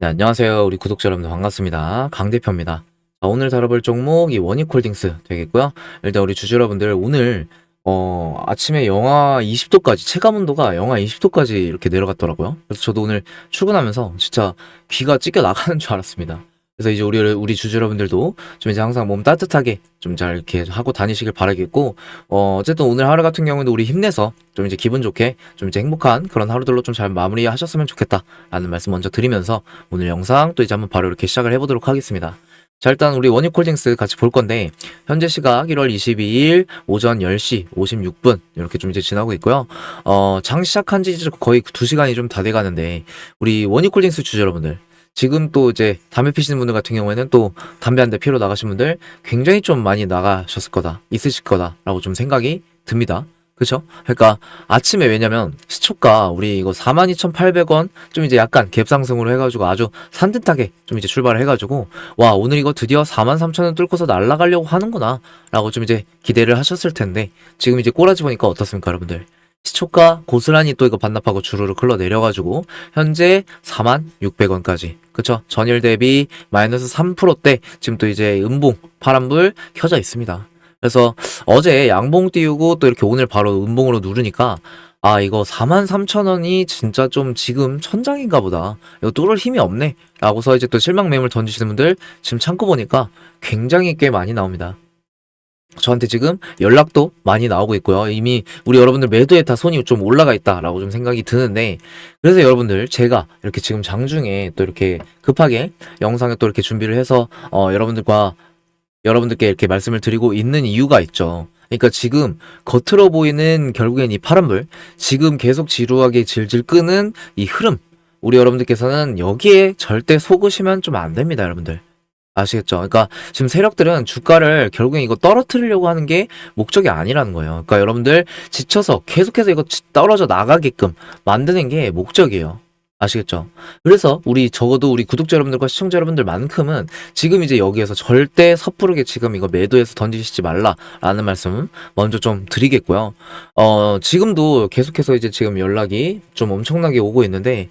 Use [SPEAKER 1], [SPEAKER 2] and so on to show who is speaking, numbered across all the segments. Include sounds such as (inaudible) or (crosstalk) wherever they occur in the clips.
[SPEAKER 1] 네, 안녕하세요. 우리 구독자 여러분들 반갑습니다. 강 대표입니다. 자, 오늘 다뤄볼 종목 이 원익홀딩스 되겠고요. 일단 우리 주주 여러분들 오늘 어, 아침에 영하 20도까지 체감 온도가 영하 20도까지 이렇게 내려갔더라고요. 그래서 저도 오늘 출근하면서 진짜 귀가 찢겨 나가는 줄 알았습니다. 그래서 이제 우리 우리 주주 여러분들도 좀 이제 항상 몸 따뜻하게 좀 잘 이렇게 하고 다니시길 바라겠고 어, 어쨌든 오늘 하루 같은 경우에도 우리 힘내서 좀 이제 기분 좋게 좀 이제 행복한 그런 하루들로 좀 잘 마무리하셨으면 좋겠다라는 말씀 먼저 드리면서 오늘 영상 또 이제 한번 바로 이렇게 시작을 해보도록 하겠습니다. 자, 일단 우리 원익홀딩스 같이 볼 건데, 현재 시각 1월 22일 오전 10시 56분, 이렇게 좀 이제 지나고 있고요. 어, 장 시작한 지 거의 2시간이 좀 다 돼 가는데, 우리 원익홀딩스 주주 여러분들, 지금 또 이제 담배 피시는 분들 같은 경우에는 또 담배 한 대 피러 나가신 분들 굉장히 좀 많이 나가셨을 거다, 있으실 거다라고 좀 생각이 듭니다. 그쵸? 그러니까 아침에 왜냐면 시초가 우리 이거 42,800원 좀 이제 약간 갭 상승으로 해가지고 아주 산뜻하게 좀 이제 출발을 해가지고 와 오늘 이거 드디어 43,000원 뚫고서 날아가려고 하는구나 라고 좀 이제 기대를 하셨을 텐데 지금 이제 꼬라지 보니까 어떻습니까 여러분들 시초가 고스란히 또 이거 반납하고 주르륵 흘러 내려가지고 현재 46,600원까지. 그쵸? 전일 대비 마이너스 3%대 지금 또 이제 음봉 파란불 켜져 있습니다. 그래서 어제 양봉 띄우고 또 이렇게 오늘 바로 음봉으로 누르니까 아 이거 43,000원이 진짜 좀 지금 천장인가 보다. 이거 뚫을 힘이 없네. 라고서 이제 또 실망 매물 던지시는 분들 지금 참고 보니까 굉장히 꽤 많이 나옵니다 저한테 지금 연락도 많이 나오고 있고요 이미 우리 여러분들 매도에 다 손이 좀 올라가 있다라고 좀 생각이 드는데 그래서 여러분들 제가 이렇게 지금 장중에 또 이렇게 급하게 영상에 또 이렇게 준비를 해서 어 여러분들과 여러분들께 이렇게 말씀을 드리고 있는 이유가 있죠. 그러니까 지금 겉으로 보이는 결국엔 이 파란불, 지금 계속 지루하게 질질 끄는 이 흐름, 우리 여러분들께서는 여기에 절대 속으시면 좀 안 됩니다, 여러분들. 아시겠죠? 그러니까 지금 세력들은 주가를 결국엔 이거 떨어뜨리려고 하는 게 목적이 아니라는 거예요. 그러니까 여러분들 지쳐서 계속해서 이거 지- 떨어져 나가게끔 만드는 게 목적이에요. 아시겠죠? 그래서 우리 적어도 우리 구독자 여러분들과 시청자 여러분들만큼은 지금 이제 여기에서 절대 섣부르게 지금 이거 매도해서 던지시지 말라라는 말씀 먼저 좀 드리겠고요. 어, 지금도 계속해서 이제 지금 연락이 좀 엄청나게 오고 있는데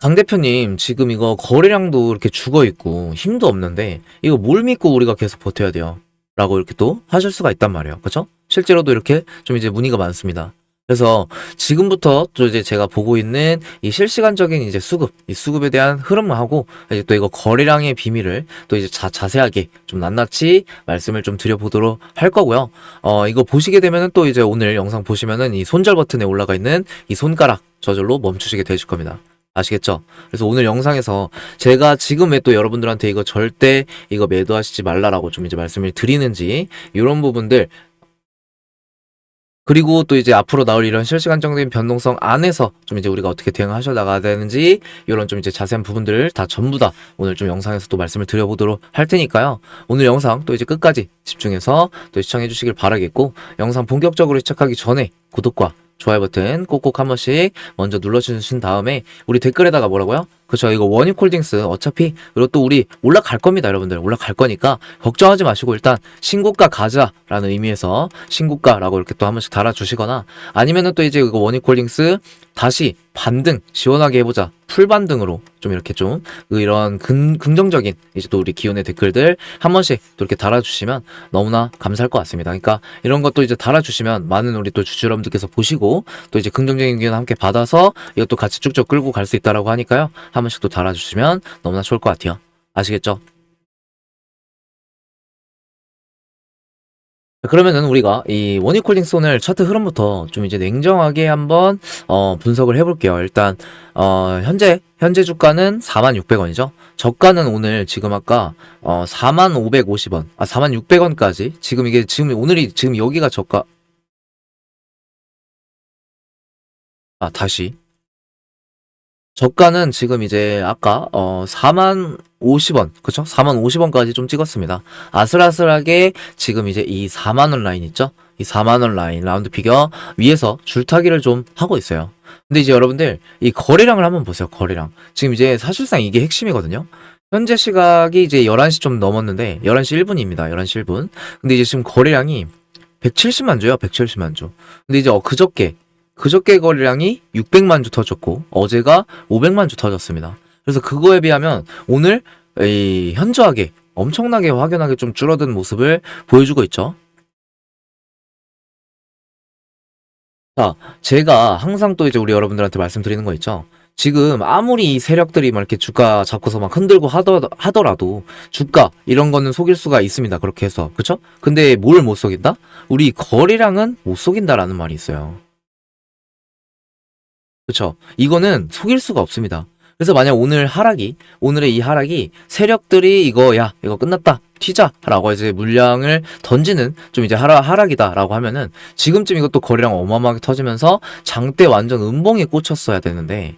[SPEAKER 1] 강 대표님 지금 이거 거래량도 이렇게 죽어 있고 힘도 없는데 이거 뭘 믿고 우리가 계속 버텨야 돼요? 라고 이렇게 또 하실 수가 있단 말이에요. 그쵸? 실제로도 이렇게 좀 이제 문의가 많습니다. 그래서 지금부터 또 이제 제가 보고 있는 이 실시간적인 이제 수급, 이 수급에 대한 흐름하고 이제 또 이거 거래량의 비밀을 또 이제 자, 자세하게 좀 낱낱이 말씀을 좀 드려보도록 할 거고요. 어, 이거 보시게 되면은 또 이제 오늘 영상 보시면은 이 손절 버튼에 올라가 있는 이 손가락 저절로 멈추시게 되실 겁니다. 아시겠죠? 그래서 오늘 영상에서 제가 지금 왜 또 여러분들한테 이거 절대 이거 매도하시지 말라라고 좀 이제 말씀을 드리는지 이런 부분들 그리고 또 이제 앞으로 나올 이런 실시간적인 변동성 안에서 좀 이제 우리가 어떻게 대응하셔 나가야 되는지 이런 좀 이제 자세한 부분들을 다 전부 다 오늘 좀 영상에서 또 말씀을 드려보도록 할 테니까요. 오늘 영상 또 이제 끝까지 집중해서 또 시청해 주시길 바라겠고 영상 본격적으로 시작하기 전에 구독과 좋아요 버튼 꼭꼭 한 번씩 먼저 눌러주신 다음에 우리 댓글에다가 뭐라고요? 그쵸 이거 원익홀딩스 어차피 그리고 또 우리 올라갈 겁니다 여러분들 올라갈 거니까 걱정하지 마시고 일단 신고가 가자라는 의미에서 신고가라고 이렇게 또 한 번씩 달아주시거나 아니면은 또 이제 이거 원익홀딩스 다시 반등 시원하게 해보자 풀반등으로 좀 이렇게 좀 이런 긍, 긍정적인 이제 또 우리 기온의 댓글들 한 번씩 또 이렇게 달아주시면 너무나 감사할 것 같습니다. 그러니까 이런 것도 이제 달아주시면 많은 우리 또 주주 여러분들께서 보시고 또 이제 긍정적인 의견 함께 받아서 이것도 같이 쭉쭉 끌고 갈 수 있다라고 하니까요. 한 번씩 또 달아주시면 너무나 좋을 것 같아요. 아시겠죠? 그러면은 우리가 이 원익홀딩스 오늘 차트 흐름부터 좀 이제 냉정하게 한번 어 분석을 해볼게요. 일단 어 현재 현재 주가는 4,600원이죠. 저가는 오늘 지금 아까 어 4,550원, 아 4,600원까지 지금 이게 지금 오늘이 지금 여기가 저가 아 다시 저가는 지금 이제 아까 어 4만 50원 그쵸? 4만 50원까지 좀 찍었습니다. 아슬아슬하게 지금 이제 이 4만 원 라인 있죠? 이 4만 원 라인 라운드 피겨 위에서 줄타기를 좀 하고 있어요. 근데 이제 여러분들 이 거래량을 한번 보세요. 거래량. 지금 이제 사실상 이게 핵심이거든요. 현재 시각이 이제 11시 좀 넘었는데 11시 1분입니다. 11시 1분. 근데 이제 지금 거래량이 170만 주요. 170만 주. 근데 이제 어, 그저께 그저께 거래량이 600만 주 터졌고 어제가 500만 주 터졌습니다. 그래서 그거에 비하면 오늘 이 현저하게 엄청나게 확연하게 좀 줄어든 모습을 보여주고 있죠. 자, 제가 항상 또 이제 우리 여러분들한테 말씀드리는 거 있죠. 지금 아무리 이 세력들이 막 이렇게 주가 잡고서 막 흔들고 하더, 하더라도 주가 이런 거는 속일 수가 있습니다. 그렇게 해서. 그쵸? 근데 뭘 못 속인다? 우리 거래량은 못 속인다라는 말이 있어요. 그쵸? 이거는 속일 수가 없습니다. 그래서 만약 오늘 하락이, 오늘의 이 하락이 세력들이 이거, 야, 이거 끝났다. 튀자. 라고 이제 물량을 던지는 좀 이제 하락, 하락이다. 라고 하면은 지금쯤 이것도 거래량 어마어마하게 터지면서 장대 완전 음봉에 꽂혔어야 되는데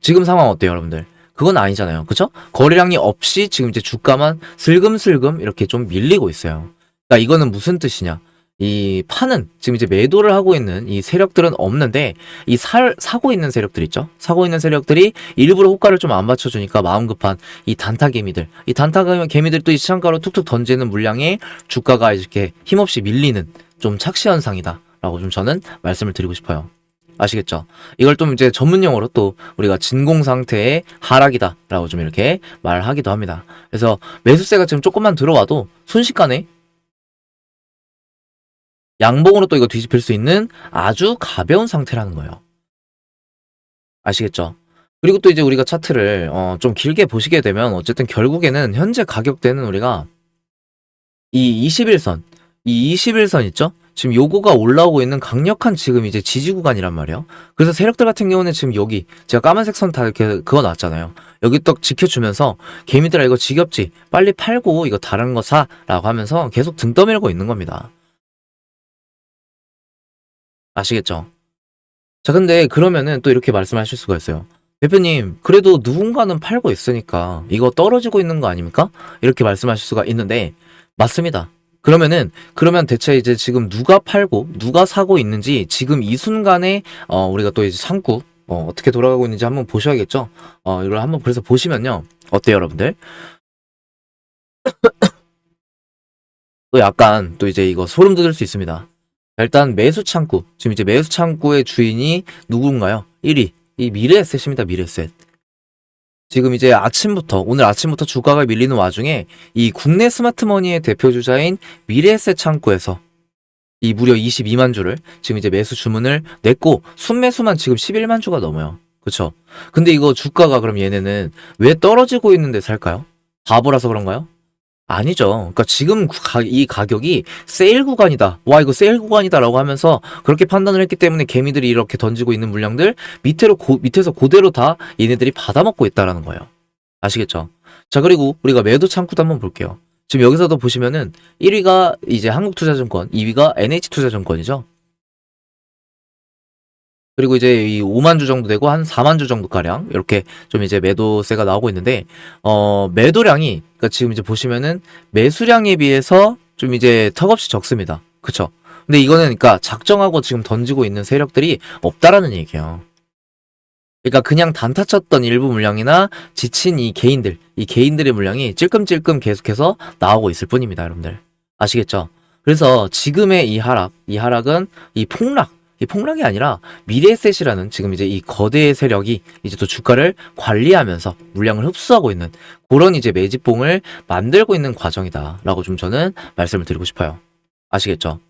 [SPEAKER 1] 지금 상황 어때요, 여러분들? 그건 아니잖아요. 그쵸? 거래량이 없이 지금 이제 주가만 슬금슬금 이렇게 좀 밀리고 있어요. 그러니까 이거는 무슨 뜻이냐? 이 파는 지금 이제 매도를 하고 있는 이 세력들은 없는데 이 살, 사고 있는 세력들 있죠? 사고 있는 세력들이 일부러 호가를 좀 안 맞춰주니까 마음 급한 이 단타 개미들, 이 단타 개미들이 또이 시장가로 툭툭 던지는 물량에 주가가 이렇게 힘없이 밀리는 좀 착시 현상이다라고 좀 저는 말씀을 드리고 싶어요. 아시겠죠? 이걸 좀 이제 전문 용어로 또 우리가 진공 상태의 하락이다라고 좀 이렇게 말하기도 합니다. 그래서 매수세가 지금 조금만 들어와도 순식간에 양봉으로 또 이거 뒤집힐 수 있는 아주 가벼운 상태라는 거예요. 아시겠죠? 그리고 또 이제 우리가 차트를 어, 좀 길게 보시게 되면 어쨌든 결국에는 현재 가격대는 우리가 이 21선, 이 21선 있죠? 지금 요거가 올라오고 있는 강력한 지금 이제 지지 구간이란 말이에요. 그래서 세력들 같은 경우는 지금 여기 제가 까만색 선 다 이렇게 그어 놨잖아요. 여기 딱 지켜주면서 개미들아 이거 지겹지? 빨리 팔고 이거 다른 거 사라고 하면서 계속 등 떠밀고 있는 겁니다. 아시겠죠? 자, 근데 그러면은 또 이렇게 말씀하실 수가 있어요. 대표님, 그래도 누군가는 팔고 있으니까 이거 떨어지고 있는 거 아닙니까? 이렇게 말씀하실 수가 있는데, 맞습니다. 그러면은, 그러면 대체 이제 지금 누가 팔고, 누가 사고 있는지 지금 이 순간에, 어, 우리가 또 이제 창구, 어, 어떻게 돌아가고 있는지 한번 보셔야겠죠? 어, 이걸 한번 그래서 보시면요. 어때요, 여러분들? (coughs) 또 약간, 또 이제 이거 소름 돋을 수 있습니다. 일단 매수 창구. 지금 이제 매수 창구의 주인이 누군가요? 1위. 이 미래에셋입니다. 미래에셋. 지금 이제 아침부터 오늘 아침부터 주가가 밀리는 와중에 이 국내 스마트머니의 대표 주자인 미래에셋 창구에서 이 무려 22만 주를 지금 이제 매수 주문을 냈고 순매수만 지금 11만 주가 넘어요. 그쵸? 근데 이거 주가가 그럼 얘네는 왜 떨어지고 있는데 살까요? 바보라서 그런가요? 아니죠. 그러니까 지금 가- 이 가격이 세일 구간이다. 와 이거 세일 구간이다라고 하면서 그렇게 판단을 했기 때문에 개미들이 이렇게 던지고 있는 물량들 밑으로 고, 밑에서 그대로 다 얘네들이 받아먹고 있다라는 거예요. 아시겠죠? 자 그리고 우리가 매도 창구도 한번 볼게요. 지금 여기서도 보시면은 1위가 이제 한국투자증권, 2위가 NH투자증권이죠. 그리고 이제 이 5만 주 정도 되고 한 4만 주 정도 가량 이렇게 좀 이제 매도세가 나오고 있는데 어 매도량이 그러니까 지금 이제 보시면은 매수량에 비해서 좀 이제 턱없이 적습니다. 그쵸? 근데 이거는 그러니까 작정하고 지금 던지고 있는 세력들이 없다라는 얘기예요. 그러니까 그냥 단타 쳤던 일부 물량이나 지친 이 개인들, 이 개인들의 물량이 찔끔찔끔 계속해서 나오고 있을 뿐입니다, 여러분들. 아시겠죠? 그래서 지금의 이 하락, 이 하락은 이 폭락, 이 폭락이 아니라 미래셋이라는 지금 이제 이 거대 세력이 이제 또 주가를 관리하면서 물량을 흡수하고 있는 그런 이제 매집봉을 만들고 있는 과정이다라고 좀 저는 말씀을 드리고 싶어요. 아시겠죠?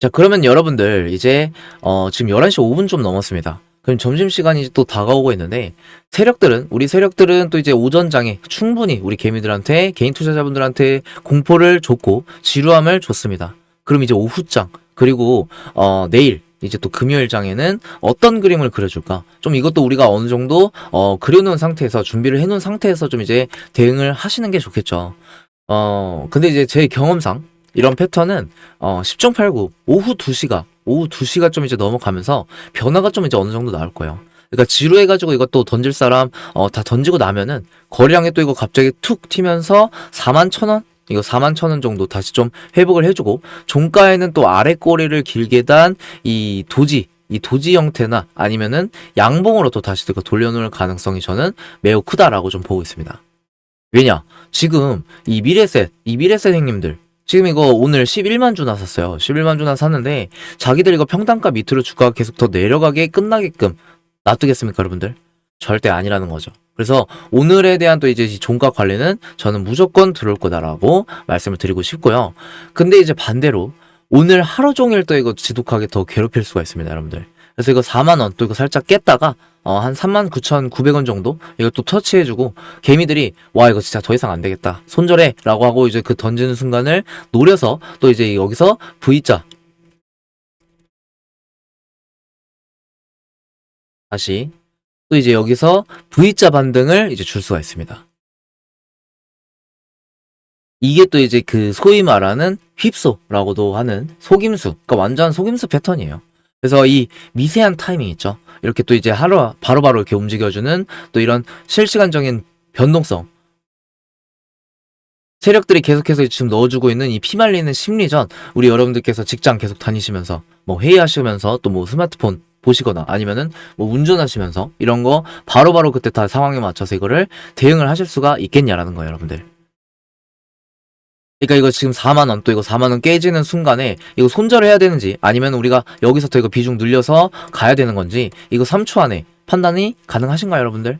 [SPEAKER 1] 자, 그러면 여러분들 이제 어 지금 11시 5분 좀 넘었습니다. 그럼 점심시간이 또 다가오고 있는데 세력들은 우리 세력들은 또 이제 오전장에 충분히 우리 개미들한테 개인 투자자분들한테 공포를 줬고 지루함을 줬습니다. 그럼 이제 오후장 그리고 어 내일 이제 또 금요일장에는 어떤 그림을 그려줄까? 좀 이것도 우리가 어느 정도 어 그려놓은 상태에서 준비를 해놓은 상태에서 좀 이제 대응을 하시는 게 좋겠죠. 어 근데 이제 제 경험상 이런 패턴은 어 10중 8구 오후 2시가 오후 2시가 좀 이제 넘어가면서 변화가 좀 이제 어느 정도 나올 거예요. 그러니까 지루해가지고 이것도 던질 사람 어 다 던지고 나면은 거래량이 또 이거 갑자기 툭 튀면서 4만 천 원? 이거 4만 천 원 정도 다시 좀 회복을 해주고 종가에는 또 아래 꼬리를 길게 단 이 도지 이 도지 형태나 아니면은 양봉으로 또 다시 또 돌려놓을 가능성이 저는 매우 크다라고 좀 보고 있습니다. 왜냐 지금 이 미래셋 이 미래셋 형님들 지금 이거 오늘 11만 주나 샀어요. 11만 주나 샀는데 자기들 이거 평단가 밑으로 주가가 계속 더 내려가게 끝나게끔 놔두겠습니까, 여러분들? 절대 아니라는 거죠. 그래서 오늘에 대한 또 이제 이 종가 관리는 저는 무조건 들어올 거다라고 말씀을 드리고 싶고요. 근데 이제 반대로 오늘 하루 종일 또 이거 지독하게 더 괴롭힐 수가 있습니다, 여러분들. 그래서 이거 4만 원 또 이거 살짝 깼다가 어, 한 39,900원 정도 또 터치해주고 개미들이 와 이거 진짜 더 이상 안 되겠다 손절해 라고 하고 이제 그 던지는 순간을 노려서 또 이제 여기서 V자 다시 또 이제 여기서 V자 반등을 이제 줄 수가 있습니다. 이게 또 이제 그 소위 말하는 휩소라고도 하는 속임수, 그러니까 완전 속임수 패턴이에요. 그래서 이 미세한 타이밍 있죠. 이렇게 또 이제 하루 바로바로 이렇게 움직여주는 또 이런 실시간적인 변동성. 세력들이 계속해서 지금 넣어주고 있는 이 피말리는 심리전, 우리 여러분들께서 직장 계속 다니시면서 뭐 회의하시면서 또 뭐 스마트폰 보시거나 아니면은 뭐 운전하시면서 이런 거 바로 바로 그때 다 상황에 맞춰서 이거를 대응을 하실 수가 있겠냐라는 거예요, 여러분들. 그러니까 이거 지금 4만 원 또 이거 4만 원 깨지는 순간에 이거 손절을 해야 되는지 아니면 우리가 여기서 또 이거 비중 늘려서 가야 되는 건지 이거 3초 안에 판단이 가능하신가요, 여러분들?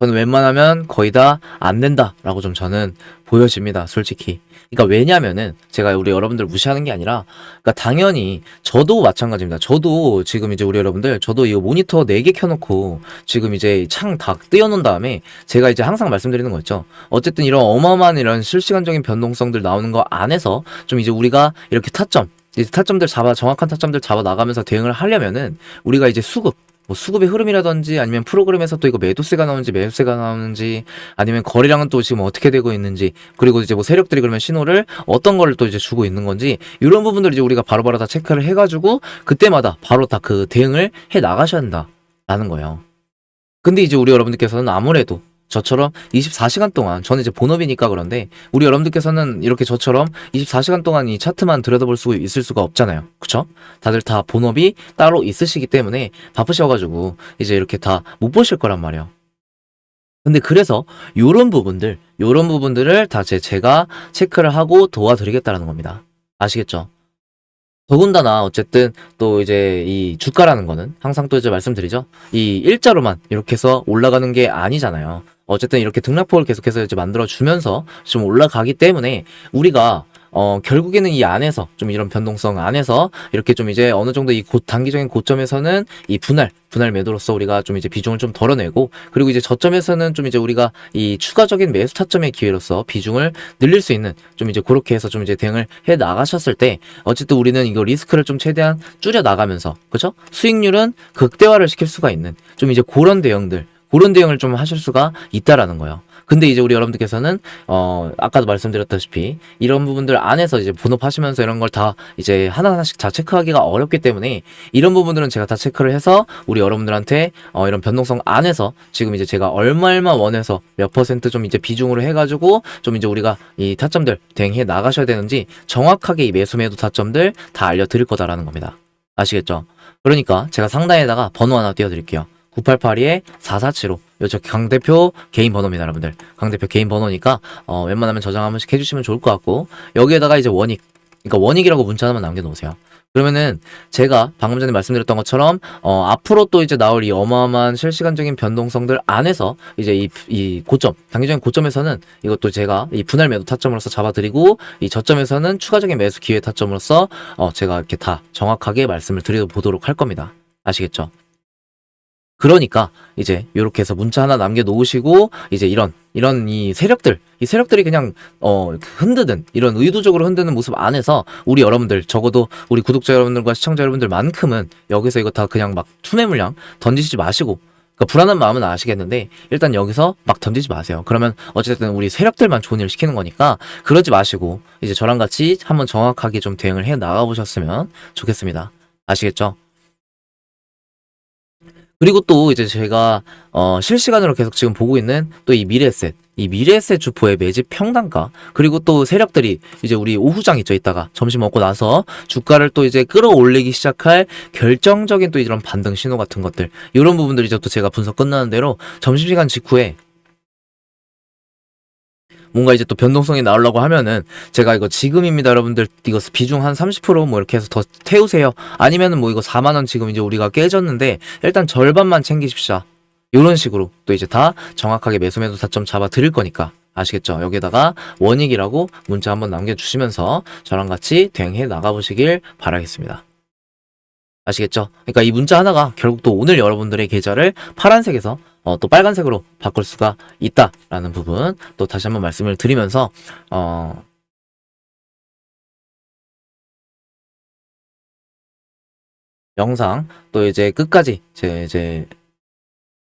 [SPEAKER 1] 저는 웬만하면 거의 다 안 된다라고 좀 저는 보여집니다, 솔직히. 그러니까 왜냐면은 제가 우리 여러분들 무시하는 게 아니라 그러니까 당연히 저도 마찬가지입니다. 저도 지금 이제 우리 여러분들 저도 이 모니터 4개 켜놓고 지금 이제 창 다 띄워놓은 다음에 제가 이제 항상 말씀드리는 거 있죠. 어쨌든 이런 어마어마한 이런 실시간적인 변동성들 나오는 거 안에서 좀 이제 우리가 이렇게 타점 이제 타점들 잡아 정확한 타점들 잡아 나가면서 대응을 하려면은 우리가 이제 수급 뭐 수급의 흐름이라든지 아니면 프로그램에서 또 이거 매도세가 나오는지 매수세가 나오는지 아니면 거래량은 또 지금 어떻게 되고 있는지 그리고 이제 뭐 세력들이 그러면 신호를 어떤 거를 또 이제 주고 있는 건지 이런 부분들 이제 우리가 바로 바로 다 체크를 해가지고 그때마다 바로 다 그 대응을 해 나가셔야 한다라는 거예요. 근데 이제 우리 여러분들께서는 아무래도 저처럼 24시간 동안 저는 이제 본업이니까 그런데 우리 여러분들께서는 이렇게 저처럼 24시간 동안 이 차트만 들여다볼 수 있을 수가 없잖아요. 그쵸? 다들 다 본업이 따로 있으시기 때문에 바쁘셔가지고 이제 이렇게 다 못 보실 거란 말이에요. 근데 그래서 요런 부분들, 요런 부분들을 다 제, 제가 체크를 하고 도와드리겠다라는 겁니다. 아시겠죠? 더군다나 어쨌든 또 이제 이 주가라는 거는 항상 또 이제 말씀드리죠. 이 일자로만 이렇게 해서 올라가는 게 아니잖아요. 어쨌든 이렇게 등락폭을 계속해서 이제 만들어 주면서 좀 올라가기 때문에 우리가 어 결국에는 이 안에서 좀 이런 변동성 안에서 이렇게 좀 이제 어느 정도 이 고, 단기적인 고점에서는 이 분할 분할 매도로서 우리가 좀 이제 비중을 좀 덜어내고 그리고 이제 저점에서는 좀 이제 우리가 이 추가적인 매수 타점의 기회로서 비중을 늘릴 수 있는 좀 이제 그렇게 해서 좀 이제 대응을 해 나가셨을 때 어쨌든 우리는 이거 리스크를 좀 최대한 줄여 나가면서 그죠 수익률은 극대화를 시킬 수가 있는 좀 이제 그런 대응들 그런 대응을 좀 하실 수가 있다라는 거예요. 근데 이제 우리 여러분들께서는 어 아까도 말씀드렸다시피 이런 부분들 안에서 이제 본업하시면서 이런 걸 다 이제 하나하나씩 다 체크하기가 어렵기 때문에 이런 부분들은 제가 다 체크를 해서 우리 여러분들한테 어 이런 변동성 안에서 지금 이제 제가 얼마 얼마 원해서 몇 퍼센트 좀 이제 비중으로 해가지고 좀 이제 우리가 이 타점들 대응해 나가셔야 되는지 정확하게 이 매수 매도 타점들 다 알려드릴 거다라는 겁니다. 아시겠죠? 그러니까 제가 상단에다가 번호 하나 띄워드릴게요. 9882에 4475. 요저 강 대표 개인 번호입니다, 여러분들. 강 대표 개인 번호니까 어, 웬만하면 저장 한 번씩 해주시면 좋을 것 같고 여기에다가 이제 원익, 그러니까 원익이라고 문자 하나만 남겨놓으세요. 그러면은 제가 방금 전에 말씀드렸던 것처럼 어, 앞으로 또 이제 나올 이 어마어마한 실시간적인 변동성들 안에서 이제 이, 이 고점 단기적인 고점에서는 이것도 제가 이 분할 매도 타점으로서 잡아드리고 이 저점에서는 추가적인 매수 기회 타점으로서 어, 제가 이렇게 다 정확하게 말씀을 드려 보도록 할 겁니다. 아시겠죠? 그러니까 이제 이렇게 해서 문자 하나 남겨 놓으시고 이제 이런 이런 이 세력들 이 세력들이 그냥 어 흔드는 이런 의도적으로 흔드는 모습 안에서 우리 여러분들 적어도 우리 구독자 여러분들과 시청자 여러분들만큼은 여기서 이거 다 그냥 막 투매 물량 던지지 마시고 그러니까 불안한 마음은 아시겠는데 일단 여기서 막 던지지 마세요. 그러면 어쨌든 우리 세력들만 좋은 일 시키는 거니까 그러지 마시고 이제 저랑 같이 한번 정확하게 좀 대응을 해 나가 보셨으면 좋겠습니다. 아시겠죠? 그리고 또 이제 제가 어 실시간으로 계속 지금 보고 있는 또 이 미래에셋 이 미래에셋 주포의 매집 평단가 그리고 또 세력들이 이제 우리 오후장 있죠 이따가. 점심 먹고 나서 주가를 또 이제 끌어올리기 시작할 결정적인 또 이런 반등 신호 같은 것들 이런 부분들 이제 또 제가 분석 끝나는 대로 점심시간 직후에 뭔가 이제 또 변동성이 나오려고 하면은 제가 이거 지금입니다 여러분들 이거 비중 한 30%뭐 이렇게 해서 더 태우세요 아니면은 뭐 이거 4만 원 지금 이제 우리가 깨졌는데 일단 절반만 챙기십시오 이런 식으로 또 이제 다 정확하게 매수 매도 타점 잡아 드릴 거니까 아시겠죠? 여기다가 원익이라고 문자 한번 남겨주시면서 저랑 같이 대응해 나가보시길 바라겠습니다. 아시겠죠? 그러니까 이 문자 하나가 결국 또 오늘 여러분들의 계좌를 파란색에서 어, 또 빨간색으로 바꿀 수가 있다라는 부분 또 다시 한번 말씀을 드리면서 어, 영상 또 이제 끝까지 제 이제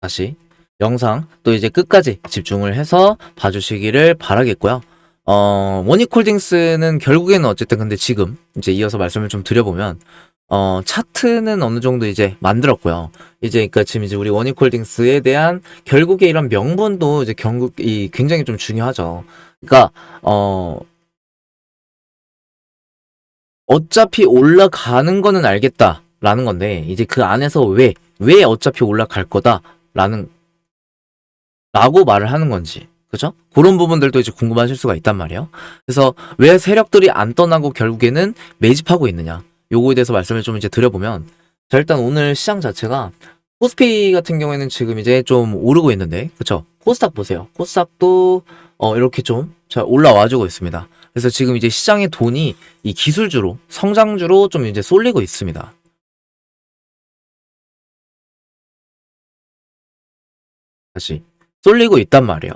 [SPEAKER 1] 다시 영상 또 이제 끝까지 집중을 해서 봐주시기를 바라겠고요. 어, 원익홀딩스는 결국에는 어쨌든 근데 지금 이제 이어서 말씀을 좀 드려보면 어, 차트는 어느 정도 이제 만들었고요. 이제 그러니까 지금 이제 우리 원익홀딩스에 대한 결국에 이런 명분도 이제 결국 이 굉장히 좀 중요하죠. 그러니까 어 어차피 올라가는 거는 알겠다라는 건데 이제 그 안에서 왜 왜 어차피 올라갈 거다라는 라고 말을 하는 건지 그죠? 그런 부분들도 이제 궁금하실 수가 있단 말이에요. 그래서 왜 세력들이 안 떠나고 결국에는 매집하고 있느냐 요거에 대해서 말씀을 좀 이제 드려보면 자 일단 오늘 시장 자체가 코스피 같은 경우에는 지금 이제 좀 오르고 있는데 그쵸? 코스닥 보세요. 코스닥도 어 이렇게 좀자 올라와주고 있습니다. 그래서 지금 이제 시장의 돈이 이 기술주로 성장주로 좀 이제 쏠리고 있습니다. 다시 쏠리고 있단 말이에요.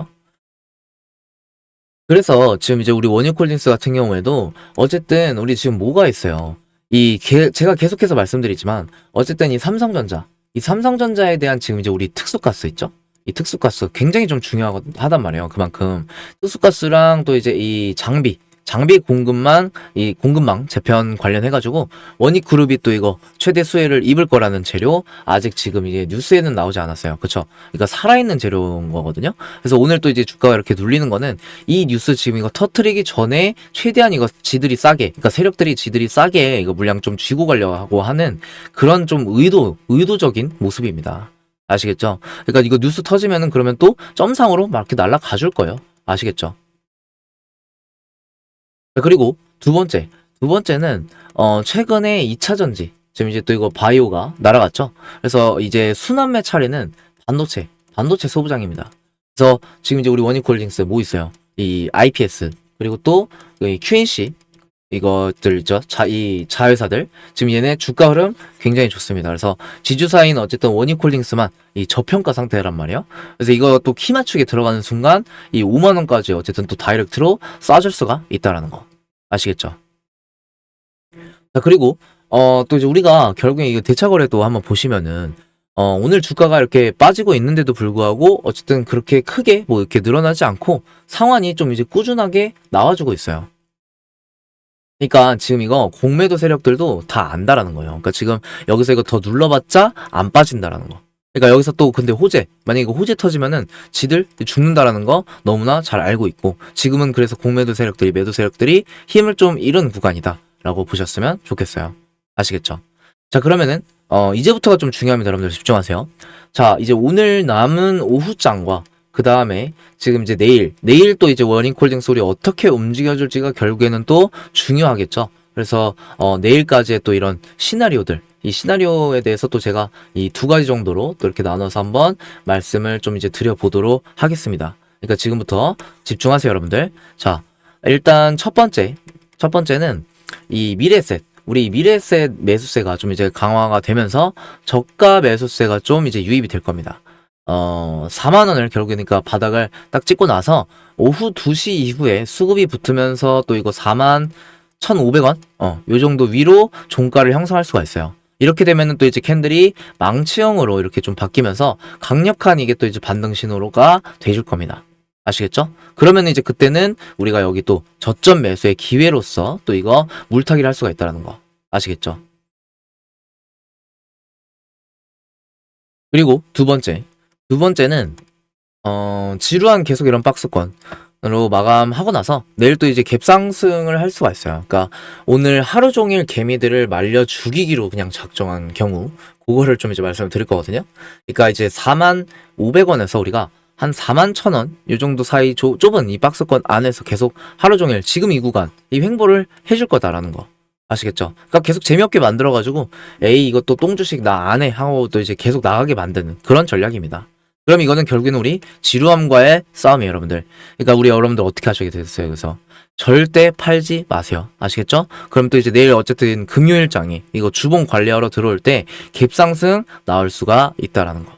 [SPEAKER 1] 그래서 지금 이제 우리 원유콜딩스 같은 경우에도 어쨌든 우리 지금 뭐가 있어요. 이 게- 제가 계속해서 말씀드리지만 어쨌든 이 삼성전자 이 삼성전자에 대한 지금 이제 우리 특수가스 있죠? 이 특수가스 굉장히 좀 중요하단 말이에요. 그만큼 특수가스랑 또 이제 이 장비 장비 공급망 이 공급망 재편 관련해 가지고 원익 그룹이 또 이거 최대 수혜를 입을 거라는 재료 아직 지금 이제 뉴스에는 나오지 않았어요. 그쵸? 그러니까 살아있는 재료인 거거든요. 그래서 오늘 또 이제 주가가 이렇게 눌리는 거는 이 뉴스 지금 이거 터트리기 전에 최대한 이거 지들이 싸게, 그러니까 세력들이 지들이 싸게 이거 물량 좀 쥐고 가려고 하는 그런 좀 의도, 의도적인 모습입니다. 아시겠죠? 그러니까 이거 뉴스 터지면은 그러면 또 점상으로 막 이렇게 날아가 줄 거예요. 아시겠죠? 그리고 두 번째, 두 번째는 어 최근에 2차 전지 지금 이제 또 이거 바이오가 날아갔죠. 그래서 이제 순환매 차례는 반도체, 반도체 소부장입니다. 그래서 지금 이제 우리 원익홀딩스 뭐 있어요? 이 IPS 그리고 또이 QNC 이것들 있죠. 자, 이 자회사들 지금 얘네 주가 흐름 굉장히 좋습니다. 그래서 지주사인 어쨌든 원익홀딩스만 이 저평가 상태란 말이에요. 그래서 또키 맞추게 들어가는 순간 이 5만 원까지 어쨌든 또 다이렉트로 쏴줄 수가 있다라는 거 아시겠죠? 자 그리고 어 또 이제 우리가 결국에 이거 대차거래도 한번 보시면은 어 오늘 주가가 이렇게 빠지고 있는데도 불구하고 어쨌든 그렇게 크게 뭐 이렇게 늘어나지 않고 상환이 좀 이제 꾸준하게 나와주고 있어요. 그러니까 지금 이거 공매도 세력들도 다 안다라는 거예요. 그러니까 지금 여기서 이거 더 눌러봤자 안 빠진다라는 거. 그러니까 여기서 또 근데 호재 만약에 이거 호재 터지면은 지들 죽는다라는 거 너무나 잘 알고 있고 지금은 그래서 공매도 세력들이 매도 세력들이 힘을 좀 잃은 구간이다라고 보셨으면 좋겠어요. 아시겠죠? 자 그러면은 어 이제부터가 좀 중요합니다. 여러분들 집중하세요. 자 이제 오늘 남은 오후장과 그 다음에 지금 이제 내일 내일 또 이제 워닝 콜딩 소리 어떻게 움직여줄지가 결국에는 또 중요하겠죠. 그래서 어 내일까지의 또 이런 시나리오들 이 시나리오에 대해서 또 제가 이 두 가지 정도로 또 이렇게 나눠서 한번 말씀을 좀 이제 드려보도록 하겠습니다. 그러니까 지금부터 집중하세요, 여러분들. 자, 일단 첫 번째, 첫 번째는 이 미래셋. 우리 미래셋 매수세가 좀 이제 강화가 되면서 저가 매수세가 좀 이제 유입이 될 겁니다. 어, 4만 원을 결국에 그러니까 바닥을 딱 찍고 나서 오후 2시 이후에 수급이 붙으면서 또 이거 4만 1,500원? 어, 요 정도 위로 종가를 형성할 수가 있어요. 이렇게 되면은 또 이제 캔들이 망치형으로 이렇게 좀 바뀌면서 강력한 이게 또 이제 반등 신호가 돼줄 겁니다. 아시겠죠? 그러면 이제 그때는 우리가 여기 또 저점 매수의 기회로서 또 이거 물타기를 할 수가 있다는 거. 아시겠죠? 그리고 두 번째. 두 번째는 어, 지루한 계속 이런 박스권 으로 마감하고 나서 내일 또 이제 갭상승을 할 수가 있어요. 그러니까 오늘 하루 종일 개미들을 말려 죽이기로 그냥 작정한 경우 그거를 좀 이제 말씀을 드릴 거거든요. 그러니까 이제 4만 500원에서 우리가 한 4만 천 원, 이 정도 사이 조- 좁은 이 박스권 안에서 계속 하루 종일 지금 이 구간, 이 횡보를 해줄 거다라는 거. 아시겠죠? 그러니까 계속 재미없게 만들어가지고, 에이, 이것도 똥주식 나 안 해. 하고 또 이제 계속 나가게 만드는 그런 전략입니다. 그럼 이거는 결국에는 우리 지루함과의 싸움이에요, 여러분들. 그러니까 우리 여러분들 어떻게 하시게 됐어요, 그래서. 절대 팔지 마세요. 아시겠죠? 그럼 또 이제 내일 어쨌든 금요일장에 이거 주봉 관리하러 들어올 때 갭상승 나올 수가 있다라는 거.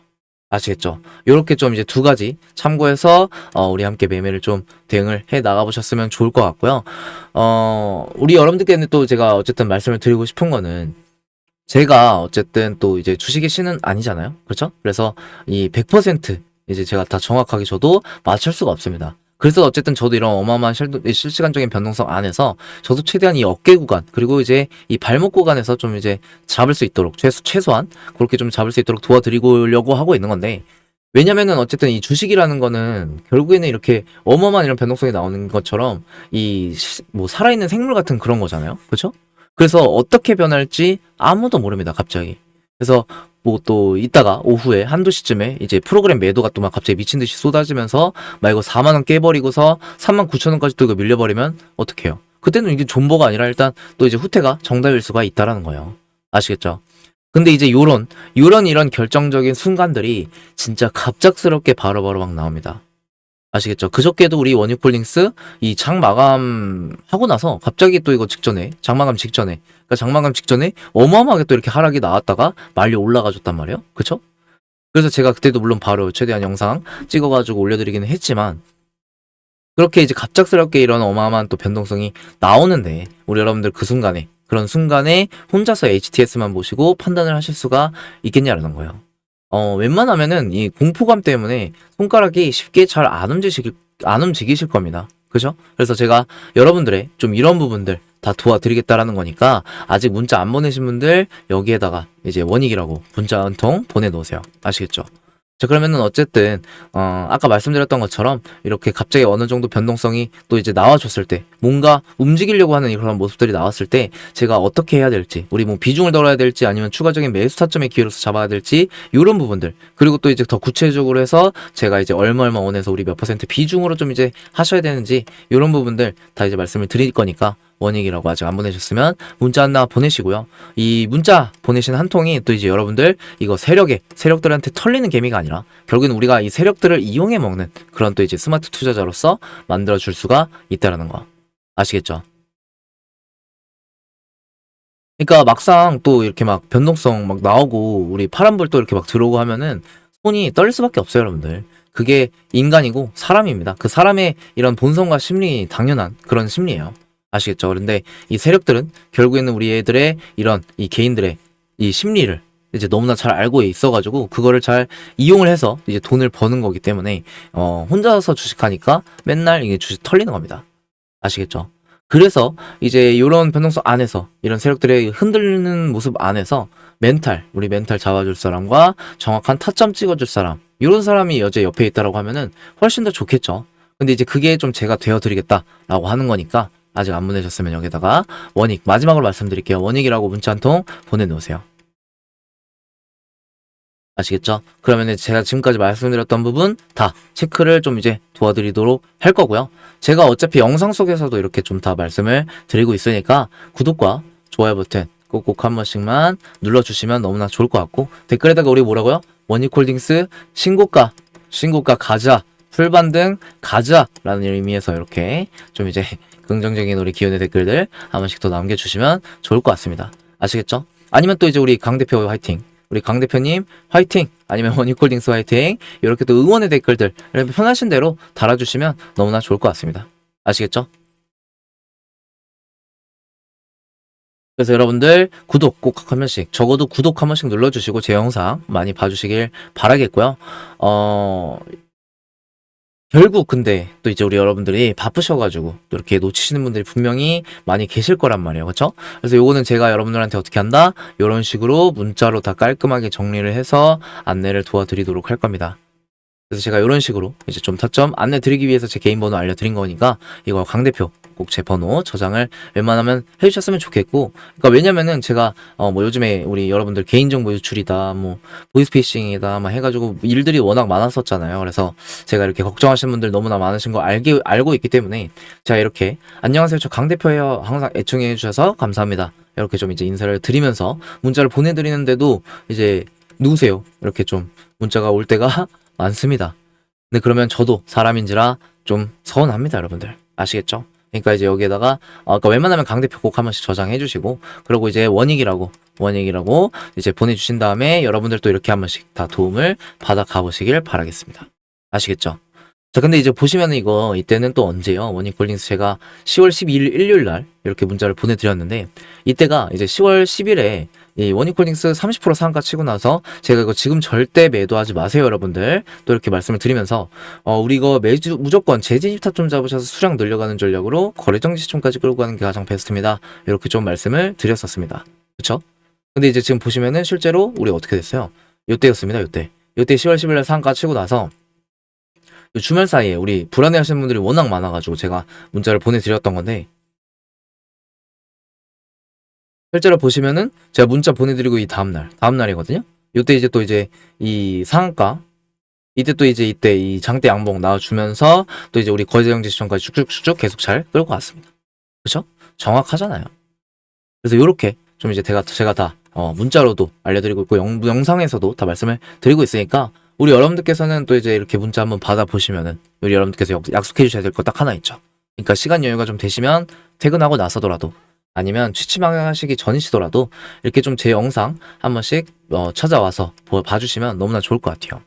[SPEAKER 1] 아시겠죠? 요렇게 좀 이제 두 가지 참고해서 어, 우리 함께 매매를 좀 대응을 해 나가 보셨으면 좋을 것 같고요. 어, 우리 여러분들께는 또 제가 어쨌든 말씀을 드리고 싶은 거는 제가 어쨌든 또 이제 주식의 신은 아니잖아요. 그렇죠? 그래서 이 100% 이제 제가 다 정확하게 저도 맞출 수가 없습니다. 그래서 어쨌든 저도 이런 어마어마한 실, 실시간적인 변동성 안에서 저도 최대한 이 어깨 구간 그리고 이제 이 발목 구간에서 좀 이제 잡을 수 있도록 최소, 최소한 그렇게 좀 잡을 수 있도록 도와드리려고 하고 있는 건데 왜냐면은 어쨌든 이 주식이라는 거는 결국에는 이렇게 어마어마한 이런 변동성이 나오는 것처럼 이 뭐 살아있는 생물 같은 그런 거잖아요. 그렇죠? 그래서 어떻게 변할지 아무도 모릅니다. 갑자기. 그래서 뭐 또 이따가 오후에 한두 시쯤에 이제 프로그램 매도가 또 막 갑자기 미친 듯이 쏟아지면서 막 이거 4만 원 깨버리고서 3만 9천 원까지 또 이거 밀려버리면 어떡해요? 그때는 이게 존버가 아니라 일단 또 이제 후퇴가 정답일 수가 있다라는 거예요. 아시겠죠? 근데 이제 요런 요런 이런 결정적인 순간들이 진짜 갑작스럽게 바로바로 막 나옵니다. 아시겠죠? 그저께도 우리 원유폴딩스 이 장 마감 하고 나서 갑자기 또 이거 직전에 장 마감 직전에 그러니까 장 마감 직전에 어마어마하게 또 이렇게 하락이 나왔다가 말리 올라가 줬단 말이에요. 그쵸? 그래서 제가 그때도 물론 바로 최대한 영상 찍어가지고 올려드리기는 했지만 그렇게 이제 갑작스럽게 이런 어마어마한 또 변동성이 나오는데 우리 여러분들 그 순간에 그런 순간에 혼자서 HTS만 보시고 판단을 하실 수가 있겠냐라는 거예요. 어, 웬만하면은 이 공포감 때문에 손가락이 쉽게 잘 안 움직이실, 안 움직이실 겁니다. 그죠? 그래서 제가 여러분들의 좀 이런 부분들 다 도와드리겠다라는 거니까 아직 문자 안 보내신 분들 여기에다가 이제 원익이라고 문자 한 통 보내놓으세요. 아시겠죠? 자, 그러면은 어쨌든, 어, 아까 말씀드렸던 것처럼 이렇게 갑자기 어느 정도 변동성이 또 이제 나와줬을 때 뭔가 움직이려고 하는 그런 모습들이 나왔을 때 제가 어떻게 해야 될지 우리 뭐 비중을 덜어야 될지 아니면 추가적인 매수 타점의 기회로서 잡아야 될지 이런 부분들 그리고 또 이제 더 구체적으로 해서 제가 이제 얼마 얼마 원해서 우리 몇 퍼센트 비중으로 좀 이제 하셔야 되는지 이런 부분들 다 이제 말씀을 드릴 거니까 원익이라고 아직 안 보내셨으면 문자 하나 보내시고요. 이 문자 보내신 한 통이 또 이제 여러분들 이거 세력에 세력들한테 털리는 개미가 아니라 결국엔 우리가 이 세력들을 이용해 먹는 그런 또 이제 스마트 투자자로서 만들어 줄 수가 있다라는 거 아시겠죠? 그러니까 막상 또 이렇게 막 변동성 막 나오고 우리 파란불 또 이렇게 막 들어오고 하면은 손이 떨릴 수밖에 없어요, 여러분들. 그게 인간이고 사람입니다. 그 사람의 이런 본성과 심리 당연한 그런 심리예요. 아시겠죠? 그런데 이 세력들은 결국에는 우리 애들의 이런 이 개인들의 이 심리를 이제 너무나 잘 알고 있어가지고 그거를 잘 이용을 해서 이제 돈을 버는 거기 때문에 어 혼자서 주식하니까 맨날 이게 주식 털리는 겁니다. 아시겠죠? 그래서 이제 이런 변동성 안에서 이런 세력들의 흔들리는 모습 안에서 멘탈 우리 멘탈 잡아줄 사람과 정확한 타점 찍어줄 사람 이런 사람이 여제 옆에 있다라고 하면은 훨씬 더 좋겠죠. 근데 이제 그게 좀 제가 되어드리겠다라고 하는 거니까 아직 안 보내셨으면 여기다가 원익 마지막으로 말씀드릴게요. 원익이라고 문자 한 통 보내놓으세요. 아시겠죠? 그러면 제가 지금까지 말씀드렸던 부분 다 체크를 좀 이제 도와드리도록 할 거고요. 제가 어차피 영상 속에서도 이렇게 좀 다 말씀을 드리고 있으니까 구독과 좋아요 버튼 꼭꼭 한 번씩만 눌러주시면 너무나 좋을 것 같고 댓글에다가 우리 뭐라고요? 원익홀딩스 신고가 신고가 가자 풀반등 가자라는 의미에서 이렇게 좀 이제 긍정적인 우리 기운의 댓글들 한 번씩 더 남겨주시면 좋을 것 같습니다. 아시겠죠? 아니면 또 이제 우리 강 대표 화이팅 우리 강 대표님 화이팅 아니면 원익홀딩스 화이팅 이렇게 또 응원의 댓글들 이렇게 편하신 대로 달아주시면 너무나 좋을 것 같습니다. 아시겠죠? 그래서 여러분들 구독 꼭 한 번씩 적어도 구독 한 번씩 눌러주시고 제 영상 많이 봐주시길 바라겠고요. 어 결국 근데 또 이제 우리 여러분들이 바쁘셔가지고 또 이렇게 놓치시는 분들이 분명히 많이 계실 거란 말이에요. 그렇죠? 그래서 요거는 제가 여러분들한테 어떻게 한다? 이런 식으로 문자로 다 깔끔하게 정리를 해서 안내를 도와드리도록 할 겁니다. 그래서 제가 이런 식으로 이제 좀 타점 안내 드리기 위해서 제 개인 번호 알려드린 거니까 이거 강 대표 꼭 제 번호 저장을 웬만하면 해주셨으면 좋겠고 그러니까 왜냐면은 제가 어 뭐 요즘에 우리 여러분들 개인정보 유출이다 뭐 보이스피싱이다 막 해가지고 일들이 워낙 많았었잖아요. 그래서 제가 이렇게 걱정하시는 분들 너무나 많으신 거 알기, 알고 있기 때문에 제가 이렇게 안녕하세요 저 강 대표예요 항상 애청해 주셔서 감사합니다. 이렇게 좀 이제 인사를 드리면서 문자를 보내드리는데도 이제 누구세요? 이렇게 좀 문자가 올 때가 (laughs) 많습니다 근데 그러면 저도 사람인지라 좀 서운합니다 여러분들 아시겠죠? 그러니까 이제 여기에다가 어, 그러니까 웬만하면 강 대표 꼭한 번씩 저장해 주시고 그리고 이제 원익이라고 원익이라고 이제 보내 주신 다음에 여러분들 또 이렇게 한 번씩 다 도움을 받아 가 보시길 바라겠습니다 아시겠죠? 자 근데 이제 보시면은 이거 이때는 또 언제요? 원익골딩스 제가 10월 12일 일요일 날 이렇게 문자를 보내 드렸는데 이때가 이제 10월 10일에 이 원익홀딩스 30% 상한가 치고 나서 제가 이거 지금 절대 매도하지 마세요 여러분들 또 이렇게 말씀을 드리면서 어 우리 이거 매주 무조건 재진입 타점 잡으셔서 수량 늘려가는 전략으로 거래 정지 시점까지 끌고 가는 게 가장 베스트입니다 이렇게 좀 말씀을 드렸었습니다 그쵸? 근데 이제 지금 보시면은 실제로 우리 어떻게 됐어요? 요때였습니다 요때 요때 10월 10일 날 상한가 치고 나서 요 주말 사이에 우리 불안해하시는 분들이 워낙 많아가지고 제가 문자를 보내드렸던 건데 실제로 보시면은 제가 문자 보내드리고 이 다음날 다음날이거든요 요때 이제 또 이제 이 상한가 이때 또 이제 이때 이 장대 양봉 나와주면서 또 이제 우리 거래정지 시점까지 쭉쭉쭉쭉 계속 잘 끌고 갔습니다 그쵸? 정확하잖아요 그래서 요렇게 좀 이제 제가 제가 다 어, 문자로도 알려드리고 있고 영, 영상에서도 다 말씀을 드리고 있으니까 우리 여러분들께서는 또 이제 이렇게 문자 한번 받아보시면은 우리 여러분들께서 약- 약속해 주셔야 될 거 딱 하나 있죠. 그러니까 시간 여유가 좀 되시면 퇴근하고 나서더라도 아니면 취침하시기 전이시더라도 이렇게 좀 제 영상 한 번씩 어, 찾아와서 보- 봐주시면 너무나 좋을 것 같아요.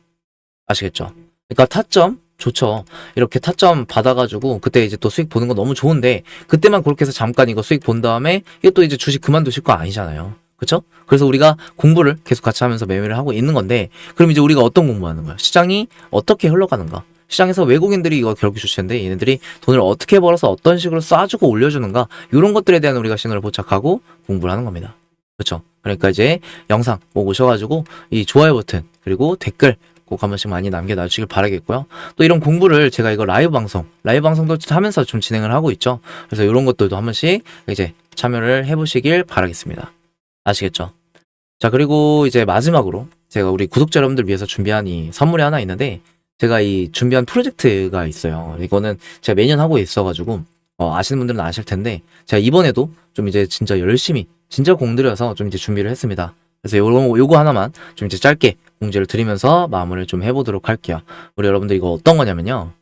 [SPEAKER 1] 아시겠죠? 그러니까 타점 좋죠. 이렇게 타점 받아가지고 그때 이제 또 수익 보는 거 너무 좋은데 그때만 그렇게 해서 잠깐 이거 수익 본 다음에 이게 또 이제 주식 그만두실 거 아니잖아요. 그쵸? 그래서 우리가 공부를 계속 같이 하면서 매매를 하고 있는 건데 그럼 이제 우리가 어떤 공부하는 거야? 시장이 어떻게 흘러가는가? 시장에서 외국인들이 이거 결국 주체인데 얘네들이 돈을 어떻게 벌어서 어떤 식으로 쏴주고 올려주는가 이런 것들에 대한 우리가 시간을 포착하고 공부를 하는 겁니다. 그렇죠? 그러니까 이제 영상 꼭 오셔가지고 이 좋아요 버튼 그리고 댓글 꼭 한 번씩 많이 남겨놔 주시길 바라겠고요. 또 이런 공부를 제가 이거 라이브 방송, 라이브 방송도 하면서 좀 진행을 하고 있죠. 그래서 이런 것들도 한 번씩 이제 참여를 해보시길 바라겠습니다. 아시겠죠? 자, 그리고 이제 마지막으로 제가 우리 구독자 여러분들 위해서 준비한 이 선물이 하나 있는데 제가 이 준비한 프로젝트가 있어요. 이거는 제가 매년 하고 있어가지고 어, 아시는 분들은 아실 텐데 제가 이번에도 좀 이제 진짜 열심히 진짜 공들여서 좀 이제 준비를 했습니다. 그래서 요거, 요거 하나만 좀 이제 짧게 공지를 드리면서 마무리를 좀 해보도록 할게요. 우리 여러분들 이거 어떤 거냐면요.